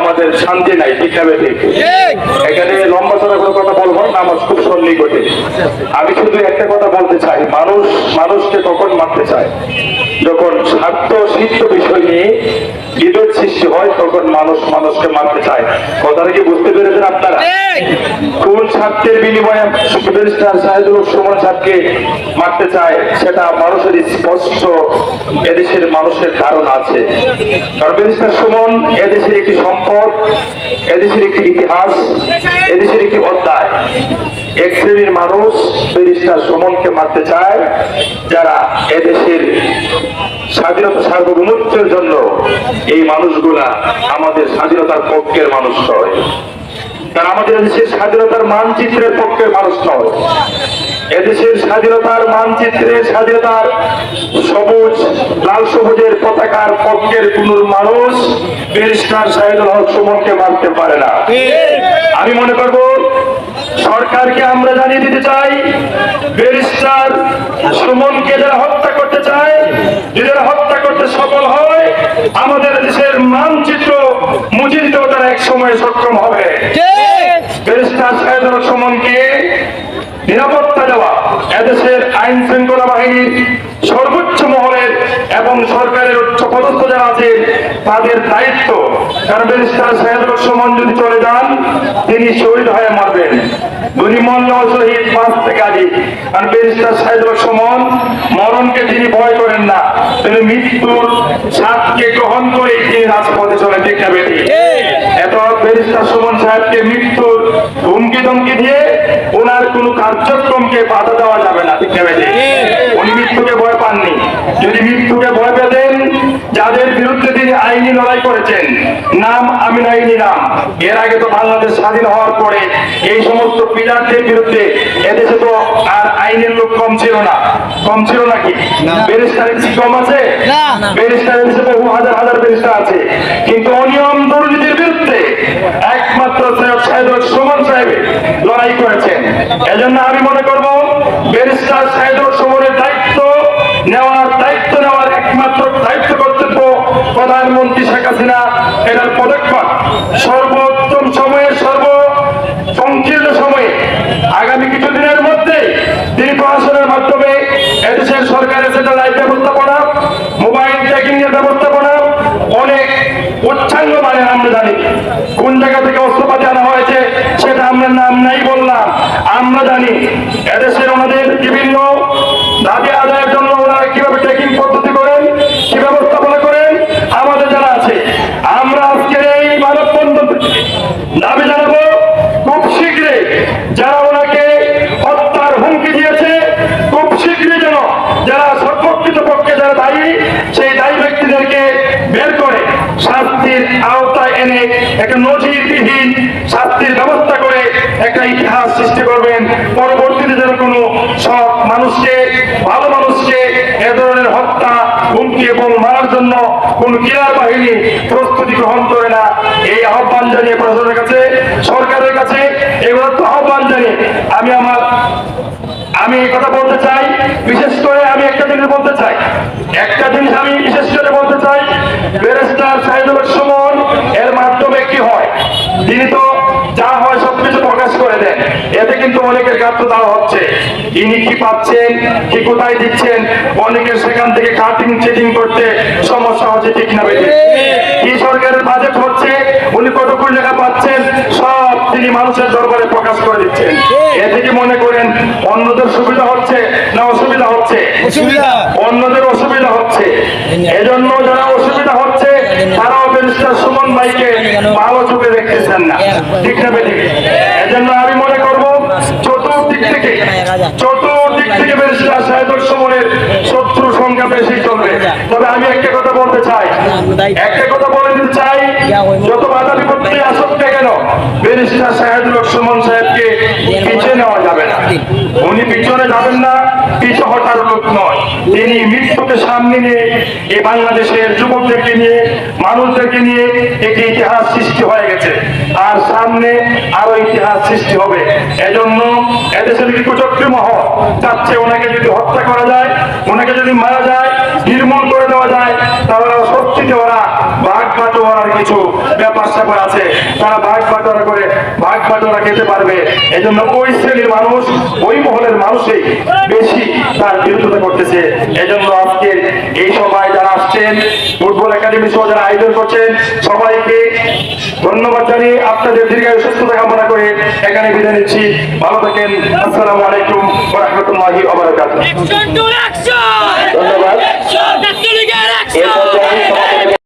আমাদের শান্তি নাই ঠিক এখানে লম্বা চড়া করে কথা বলব না, আমার খুব সন্নি ঘটে। আমি শুধু একটা কথা বলতে চাই, মানুষ, মানুষকে কখন মারতে চায়। যখন স্বার্থ, সিদ্ধ বিষয় নিয়ে বিভেদ সৃষ্টি হয়, তখন মানুষকে মারতে চায়। কথাটা কি বুঝতে পেরেছেন আপনারা? কোন স্বার্থের বিনিময়ে ব্যারিস্টার সাহেদুল সুমন সাহেবকে মারতে চায় সেটা মানুষের স্পষ্ট এদেশের মানুষের ধারণা আছে। কারণ ব্যারিস্টার সুমন এদেশের একটি সম্পদ এদেশের একটি ইতিহাস এদেশের একটি অধ্যায়। এক শ্রেণির মানুষ ব্যারিস্টার সুমনকে মারতে চায় যারা এদেশের স্বাধীনতা সার্বভৌমত্বের জন্য এই মানুষগুলা আমাদের স্বাধীনতার পক্ষের মানুষ নয়। তারা আমাদের দেশের স্বাধীনতার মানচিত্রের পক্ষের মানুষ নয়। এদেশের স্বাধীনতার মানচিত্রে স্বাধীনতার সবুজ, লাল সবুজের পতাকার পক্ষের কোন মানুষ ব্যারিস্টার সাহেদুল হক সুমনকে মারতে পারে না। আমি মনে করব, সরকারকে আমরা জানিয়ে দিতে চাই, ব্যারিস্টার সুমনকে যারা হত্যা করতে চায় যদি এরা হত্যা করতে সফল হয়, আমাদের দেশের সময় সক্ষম হবে। ব্যারিস্টার সাহেদুল সুমনকে নিরাপত্তা দেওয়া এদেশের আইন শৃঙ্খলা বাহিনীর সর্বোচ্চ মহলের এবং সরকারের উচ্চ পদস্থ যারা আছে তাদের দায়িত্ব। কারণ ব্যারিস্টার সাহেদুল সুমন যদি চলে যান তিনি শহীদ হয়ে মারবেন। দুনিমল্ল শহীদ পাঁচ থেকে আদি কারণ ব্যারিস্টার সাহেদুল সুমন মরণকে তিনি ভয় করেন না। তিনি মৃত্যুর সাতকে গ্রহণ করে তিনি রাজপথে চলে ঠিক না বেটি সুমন সাহেবকে মৃত্যুর হুমকি ধমকি দিয়ে ওনার কোন কার্যক্রমকে বাধা দেওয়া যাবে না ঠিক উনি মৃত্যুকে ভয় পাননি। যদি মৃত্যুকে ভয় পেতেন যাদের বিরুদ্ধে তিনি আইনি লড়াই করেছেন নাম আমিন আইনি নাম এর আগে তো বাংলাদেশ স্বাধীন হওয়ার পরে এই সমস্ত পিলারদের বিরুদ্ধে এদেশে তো আর আইনের লোক কম ছিল না। কম ছিল নাকি? ব্যারিস্টারের কি কম আছে? ব্যারিস্টারের বহু হাজার হাজার ব্যারিস্টার আছে। কিন্তু অনিয়ম দুর্নীতির বিরুদ্ধে একমাত্র সৈয়দ সাহেদুল সুমন সাহেব লড়াই করেছেন। এজন্য আমি মনে করব ব্যারিস্টার সাহেদুল সুমনের দায়িত্ব নেওয়ার দায়িত্ব নেওয়ার একমাত্র দায়িত্ব কর্তব্য প্রধানমন্ত্রী শেখ হাসিনা এটার পদক্ষেপ। সর্বোত্তম সময়ে সর্ব সংকীর্ণ সময়ে, আগামী কিছুদিনের মধ্যে তিনি প্রশাসনের মাধ্যমে এদেশের সরকারের স্যাটেলাইট ব্যবস্থাপনা মোবাইল ট্র্যাকিং এর ব্যবস্থাপনা, অনেক উচ্ছাঙ্গ মানে আমরা জানি কোন জায়গা থেকে অস্ত্রপাতি আনা হয়েছে সেটা নাম নাই বললাম। আমরা জানি এদেশের ওনাদের বিভিন্ন দাবি আদায়ের জন্য ওনারা কীভাবে ট্রেকিং পদ্ধতি করেন, কি ব্যবস্থাপনা করেন, আমাদের জানা আছে। আমরা আজকের এই মানববন্ধন দাবি জানাব, খুব শীঘ্রই যারা ওনাকে হত্যার হুমকি দিয়েছে, খুব শীঘ্রই যেন যারা সর্বকৃত পক্ষে যারা দায়ী, সেই দায়ী ব্যক্তিদেরকে বের করে শাস্তির আওতায় এনে একটা নজিরবিহীন শাস্তির ব্যবস্থা করে একটা ইতিহাস সৃষ্টি করবেন। পরবর্তীতে যেন কোনো সব মানুষকে, ভালো মানুষকে এ ধরনের হত্যা, হুমকি এবং মারার জন্য কোন কিলার বাহিনী প্রস্তুতি গ্রহণ করে না। এই আহ্বান জানিয়ে প্রশাসনের কাছে, সরকারের কাছে এগুলো তো আহ্বান জানিয়ে আমি আমার, আমি কথা বলতে চাই। বিশেষ করে আমি একটা জিনিস বলতে চাই। একটা জিনিস আমি বিশেষ করে বলতে চাই। ইনি কি পাচ্ছেন কি কোথায় দিচ্ছেন? অনেকের সেখান থেকে কাটিং চেটিং করতে সমস্যা হচ্ছে ঠিক না কি সরকারের বাজেট হচ্ছে? উনি কত কোটি টাকা পাচ্ছেন? সব তিনি মানুষের দরবারে প্রকাশ করে দিচ্ছেন। এ থেকে মনে করেন অন্যদের সুবিধা হচ্ছে না অসুবিধা হচ্ছে? অন্যদের অসুবিধা হচ্ছে। এজন্য যারা অসুবিধা হচ্ছে তারাও ব্যারিস্টার সুমন ভাইকে ভালো চোখে দেখতেছেন না। ঠিক না এজন্য আমি মনে করব থেকে চতুর্দিক থেকে বেশি সুমনের শত্রু সংখ্যা বেশি চলবে। তবে আমি একটা কথা বলতে চাই। একটা কথা বলে দিতে চাই যত বাধা বিপত্তি কেন ব্যারিস্টার সাহেদুল সুমন সাহেবকে পিছিয়ে নেওয়া যাবে না। উনি পিছনে যাবেন না পিছু হটার লোক নয়। তিনি মৃত্যুকে সামনে নিয়ে এই বাংলাদেশের যুবকদেরকে নিয়ে মানুষদেরকে নিয়ে একটি ইতিহাস সৃষ্টি হয়ে গেছে। আর সামনে আরও ইতিহাস সৃষ্টি হবে। এজন্য এদেশের একটি কুচক্রী মহল চাচ্ছে ওনাকে যদি হত্যা করা যায় ওনাকে যদি মারা যায় নির্মূল করে দেওয়া যায় তাহলে সত্যিতে ওরা ভাগ বাটোয়ারার কিছু ব্যাপার আছে তারা ভাগ বাটোয়ারা করে ভাগ বাটোয়ারা খেতে পারবে। এই জন্য ওই শ্রেণির মানুষ ওই মহলের মানুষই বেশি তার বিরোধিতা করতেছে। এই জন্য আজকে এই সবাই যারা আসছেন ফুটবল একাডেমি সহ যারা আয়োজন করছেন সবাইকে ধন্যবাদ জানিয়ে আপনাদের দীর্ঘায়ু সুস্থতা কামনা করে এখানে বিদায় নিচ্ছি। ভালো থাকেন আসসালামু আলাইকুম রহমতুল্লাহি! ধন্যবাদ।